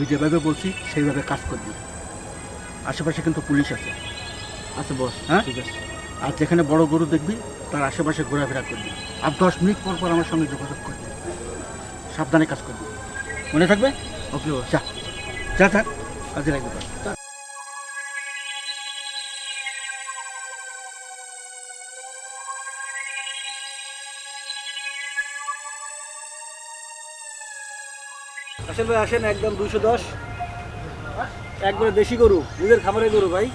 আমি যেভাবে বলছি সেইভাবে কাজ করবি। আশেপাশে কিন্তু পুলিশ আছে। আচ্ছা বস হ্যাঁ? ঠিক আছে। আর যেখানে বড় গরু দেখবি তার আশেপাশে ঘোরাফেরা করবি। আর দশ মিনিট পর পর আমার সঙ্গে যোগাযোগ করবি। সাবধানে কাজ করবি। মনে থাকবে? ওকে বস। যা যা থাক কাজে লাগবে। তোর। আসেন একদম দুশো দশ একবারে দেশি গরু নিজের খামারের গরু ভাই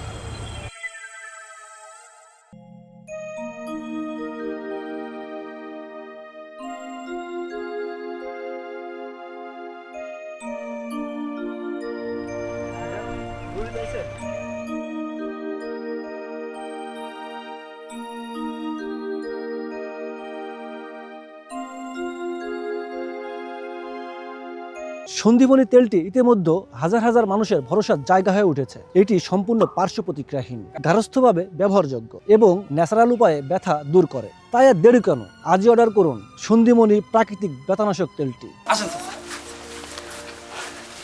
সন্দীপনী তেলটি ইতিমধ্যে হাজার হাজার মানুষের ভরসার জায়গা হয়ে উঠেছে। এটি সম্পূর্ণ পার্শ্ব প্রতিক্রিয়াহীন গার্হস্থ্যভাবে ব্যবহারযোগ্য এবং ন্যাচারাল উপায়ে ব্যথা দূর করে। তাই আর দেরি কেন? আজই অর্ডার করুন সন্দীমণি প্রাকৃতিক ব্যথানাশক তেলটি। আসেন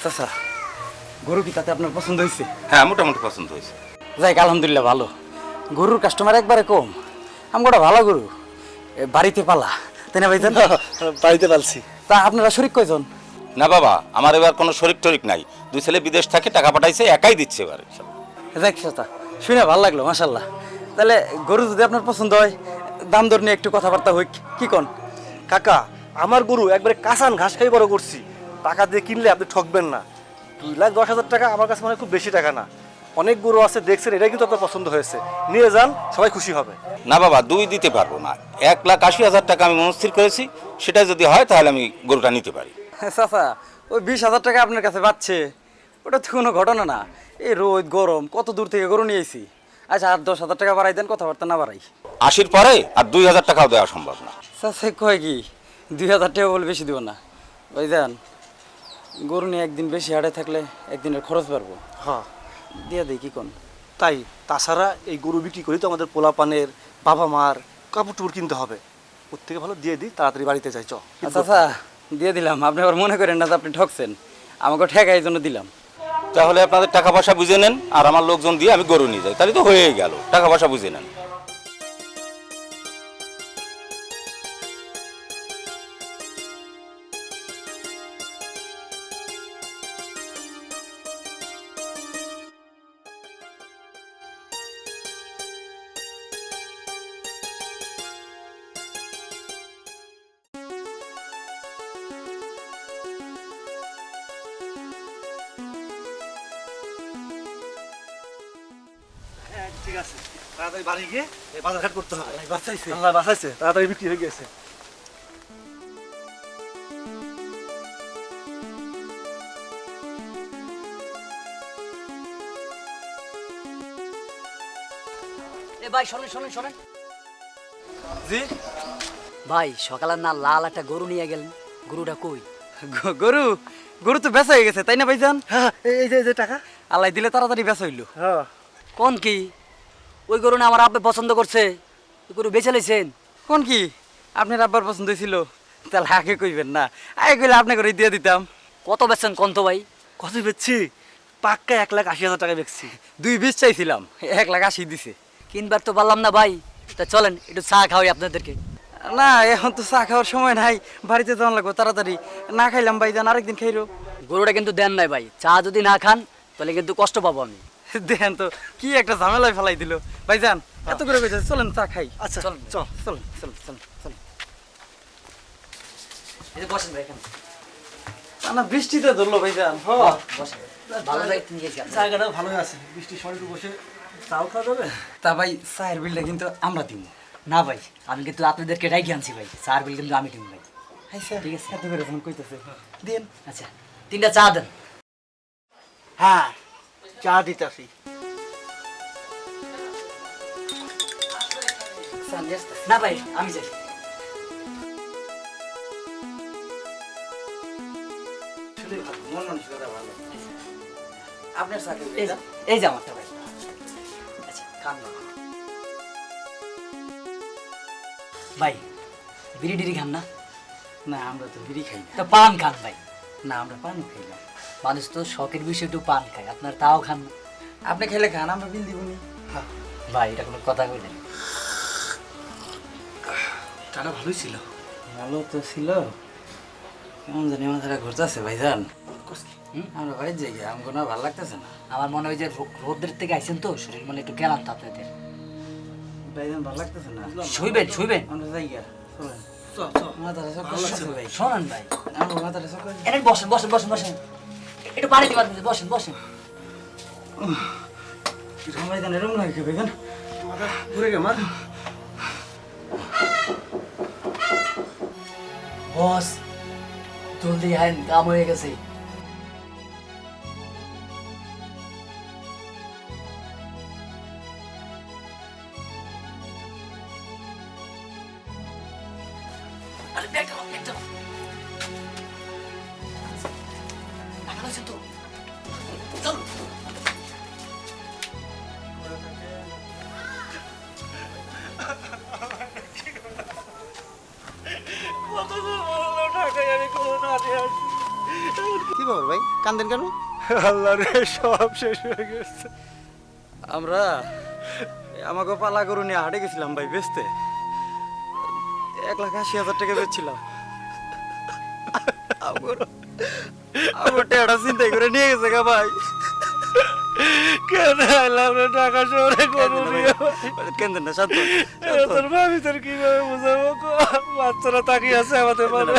চাচা। গরু কি তাতে আপনার পছন্দ হয়েছে? হ্যাঁ মোটামুটি পছন্দ হয়েছে। যাই আলহামদুলিল্লাহ ভালো। গরুর কাস্টমার একবারে কম। আমগোটা ভালো গরু। বাড়িতে পালা। তাই না বাড়িতে পালছি। তা আপনারা শরিক কয়জন? না বাবা আমার এবার কোনো শরিক টরিক নাই। দুই ছেলে বিদেশ থাকে টাকা পাঠাইছে একাই দিচ্ছে এবার চাচা শুনে ভালো লাগল মাসাল্লাহ তাহলে গরু যদি আপনার পছন্দ হয় দাম দর নিয়ে একটু কথাবার্তা হই কি কোন? কাকা আমার গরু একবারে কাঁচান ঘাস খাই বড় করছি। টাকা দিয়ে কিনলে আপনি ঠকবেন না। দুই লাখ দশ হাজার টাকা আমার কাছে মানে খুব বেশি টাকা না। অনেক গরু আছে দেখছেন এটাই কিন্তু আপনার পছন্দ হয়েছে। নিয়ে যান সবাই খুশি হবে। না বাবা দুই দিতে পারব না। এক লাখ আশি হাজার টাকা আমি মনস্থির করেছি। সেটা যদি হয় তাহলে আমি গরুটা নিতে পারি। চাচা ওই বিশ হাজার টাকা আপনার কাছে পাচ্ছে ওটা তো কোনো ঘটনা না। এই রোদ গরম কত দূর থেকে গরু নিয়ে এসি আচ্ছা আর দশ হাজার টাকা বাড়াই দেন কথাবার্তা না বাড়াই। আশির পরে আর দুই হাজার টাকাও দেওয়া সম্ভব না। চাচা কয় কি? দুই হাজার টাকা বলে বেশি দিব না। ওই যান গরু নিয়ে একদিন বেশি হাটে থাকলে একদিনের খরচ পারব হ্যাঁ। দিয়ে দিই কি কোন? তাই তাছাড়া এই গরু বিক্রি করি তো আমাদের পোলা পানের বাবা মার কাপড় টুপড় কিনতে হবে। ওর থেকে ভালো দিয়ে দিই তাড়াতাড়ি বাড়িতে যাই চ। আচ্ছা দিয়ে দিলাম। আপনি আবার মনে করেন না যে আপনি ঠকছেন। আমাকে ঠেকা এই জন্য দিলাম। তাহলে আপনাদের টাকা পয়সা বুঝে নেন, আর আমার লোকজন দিয়ে আমি গরু নিয়ে যাই। তাহলে তো হয়েই গেল। টাকা পয়সা বুঝে নেন। ঠিক আছে। তাড়াতাড়ি বাড়ি গিয়ে এই করতে হবে। বাঁচাইছে। আল্লাহ বাঁচাইছে। তাড়াতাড়ি বিক্রি হয়ে গেছে। ভাই শোনেন শোনেন শোনেন। জি? ভাই সকালে না লাল একটা গরু নিয়ে গেলেন। গরুটা কই? গরু? গরু তো বেচা হয়ে গেছে তাই না ভাইজান? হ্যাঁ এই এই যে যে টাকা। আল্লাহ দিলে তাড়াতাড়ি বেচা হইল। হ্যাঁ। কোন কি? ওই গরু না আমার আব্বে পছন্দ করছে। ওই গরু বেচে লাইছেন। কোন কি? আপনার আব্বার পছন্দ ছিল তাহলে আগে কইবেন না। আগে কইলে আপনি করে দিয়ে দিতাম। কত বেচছেন কোন তো ভাই? কত বেচছি? পাক্কা এক লাখ আশি হাজার টাকা বেচছি। দুই বিশ চাইছিলাম। এক লাখ আশি দিছে। কিনবার তো পারলাম না ভাই। তা চলেন একটু চা খাওয়াই আপনাদেরকে। না এখন তো চা খাওয়ার সময় নাই। বাড়িতে যাওয়ার লাগবো তাড়াতাড়ি। না খাইলাম ভাইজান আরেকদিন খাইরো। গরুটা কিন্তু দেন নাই ভাই। চা যদি না খান তাহলে কিন্তু কষ্ট পাবো আমি। দেখেন তো কি একটা ঝামেলায় ফেলাই দিল। ভাইজান এত করে কইছে চলেন চা খাই। আচ্ছা চল। চল। চল চল চল চল এই যে বসেন ভাই এখানে। না বৃষ্টিতে ধরলো ভাইজান হ। বসেন। ভালো জায়গা নিয়েছি আপনাকে। জায়গাটা ভালোই আছে। বৃষ্টির সময় বসে চাও খাওয়া যাবে? তা ভাই চায়ের বিলটা কিন্তু আমরা দিব। না ভাই আমি কিন্তু আপনাদেরকে রাইখে আনছি ভাই। চার বিল কিন্তু আমি কিনবো ভাই। ঠিক আছে? এত করে যখন কইতেছে। দিন আচ্ছা তিনটা চা দেন। হ্যাঁ। চা দিতাছি। না ভাই আমি যাই। আপনার চাকরি এই যে- আমারটা ভাই। আচ্ছা খান না। ভাই বিড়ি ডিড়ি খান না? না আমরা তো বিড়ি খাই না। তো পান খান ভাই। না আমরা পানি খাই না। মানুষ তো শখের বিষয়ে একটু পান খায় আপনার তাও খান না। আপনি খেলে খান আমরা বিল দিবনি ভাই এটা কোনো কথা কইলেন টাকা ভালোই ছিল। ভালো তো ছিল। কেমন জানি মাথাটা ঘুরতেছে ভাইজান। হুম? আমরা বাড়ির যাই গিয়ে আমাকে না ভালো লাগতেছে না। আমার মনে হয় যে রো- রোদের থেকে আইছেন তো শরীর মানে একটু কেলান আপনাদের। ভাইজান ভালো লাগতেছে না? শুইবেন শুইবেন। আমরা যাই গিয়া চলেন। ভাই। শোনান ভাই। আমার মাথাটা সব করে এনে বসেন বসেন বসেন বসেন। একটু পানি দিবার বসেন বসেন। ভাইজান এরকম লাগে ভাইজান ঘুরে গে আমার বস জলদি আইন কাম হয়ে গেছে। আরে ব্যাগটা ব্যাগটা কান্দেন কেন? আল্লাহ রে সব শেষ হয়ে গেছে। আমরা আমাকে পালা গরু নিয়ে হাটে গেছিলাম ভাই বেচতে এক লাখ আশি হাজার টাকা বেচছিলাম। আমার টেটা চিন্তাই করে নিয়ে গেছে গা ভাই। কেন আইলাম রে টাকা শহরে করব কেন্দ্র না শান্ত তোর ভাবি তোর কীভাবে বুঝাবো? কো? বাচ্চারা তাকিয়ে আছে আমাদের মানে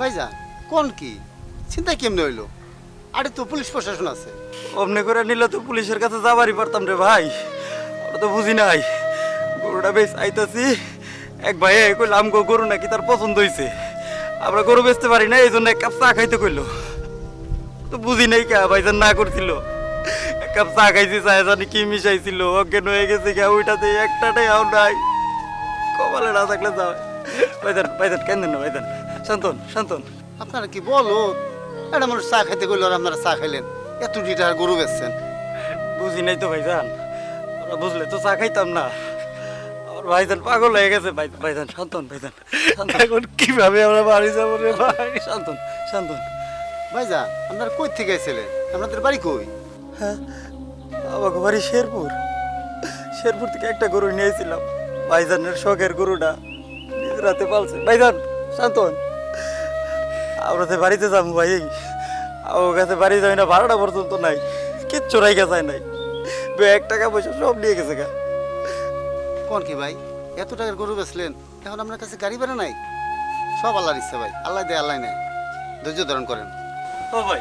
ভাইজান কোন কি? চিন্তা কেমনে হইল? আরে তো পুলিশ প্রশাসন আছে। অমনে করে নিলে তো পুলিশের কাছে যাবারই পারতাম রে ভাই। তো বুঝি নাই। গরুটা বেশ আইতাছি। এক ভাই কইলাম গো গরু নাকি তার পছন্দ হইছে। আমরা গরু বেচতে পারি না এই জন্য এক কাপ চা খাইতে কইলো। তো বুঝি নাই কে ভাইজান না করছিল। কাপ চা খাইছি চা জানি কি মিশাইছিল অজ্ঞান হয়ে গেছে কে ওইটাতে একটাটাই আও নাই। কপালে না থাকলে যাও। ভাইজান ভাইজান কেন না ভাইজান। শান্তন শান্তন। আপনারা কি বলো? একটা মানুষ চা খাইতে গেল আর আপনারা চা খাইলেন। এত লিটার গরু বেচছেন। বুঝি নাই তো ভাইজান। ওরা বুঝলে তো চা খাইতাম না। আমার ভাইজান পাগল হয়ে গেছে। ভাই ভাইজান শান্তন ভাইজান শান্তন। এখন কীভাবে আমরা বাড়ি যাব রে ভাই? শান্তন শান্তন। ভাইজান আপনারা কই থেকে এসেছিলেন আপনাদের বাড়ি কই? হ্যাঁ? আমাকে বাড়ি শেরপুর। শেরপুর থেকে একটা গরু নিয়েছিলাম ভাইজানের শখের গরুটা। রাতে পালছে। ভাইজান শান্তন আমরা তো বাড়িতে যাব ভাই আমার কাছে বাড়ি যাই না ভাড়াটা পর্যন্ত নাই। কিচ্ছু রাইখা যায় নাই। এক টাকা পয়সা সব নিয়ে গেছে গা। কোন কি ভাই? এত টাকার গরু বেচলেন এখন আপনার কাছে গাড়ি ভাড়া নাই? সব আল্লাহর ইচ্ছা ভাই। আল্লাহ দেয় আল্লাহ নেয়। ধৈর্য ধারণ করেন। ও ভাই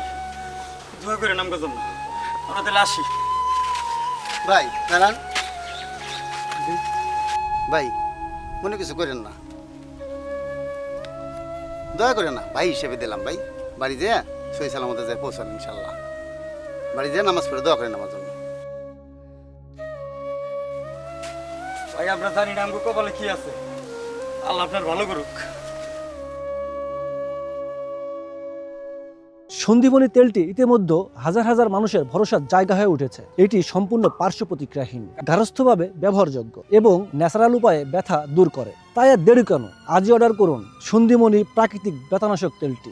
দোয়া করে নাম গজম না আমরা তাহলে আসি। ভাই দাঁড়ান। ভাই মনে কিছু করেন না। দয়া করে না ভাই হিসেবে দিলাম ভাই। বাড়ি যেয়ে সই সালামতে যায় পৌঁছান ইনশাল্লাহ। বাড়ি যেয়ে নামাজ পড়ে দোয়া করেন আমার জন্য। ভাই আমরা জানি না আমগো কপালে কি আছে। আল্লাহ আপনার ভালো করুক। সন্দীপনী তেলটি ইতিমধ্যে হাজার হাজার মানুষের ভরসার জায়গা হয়ে উঠেছে। এটি সম্পূর্ণ পার্শ্ব প্রতিক্রিয়াহীন, গার্হস্থ্যভাবে ব্যবহারযোগ্য এবং ন্যাচারাল উপায়ে ব্যথা দূর করে। তাই আর দেরি কেন? আজই অর্ডার করুন সন্ধিমণি প্রাকৃতিক ব্যথানাশক তেলটি।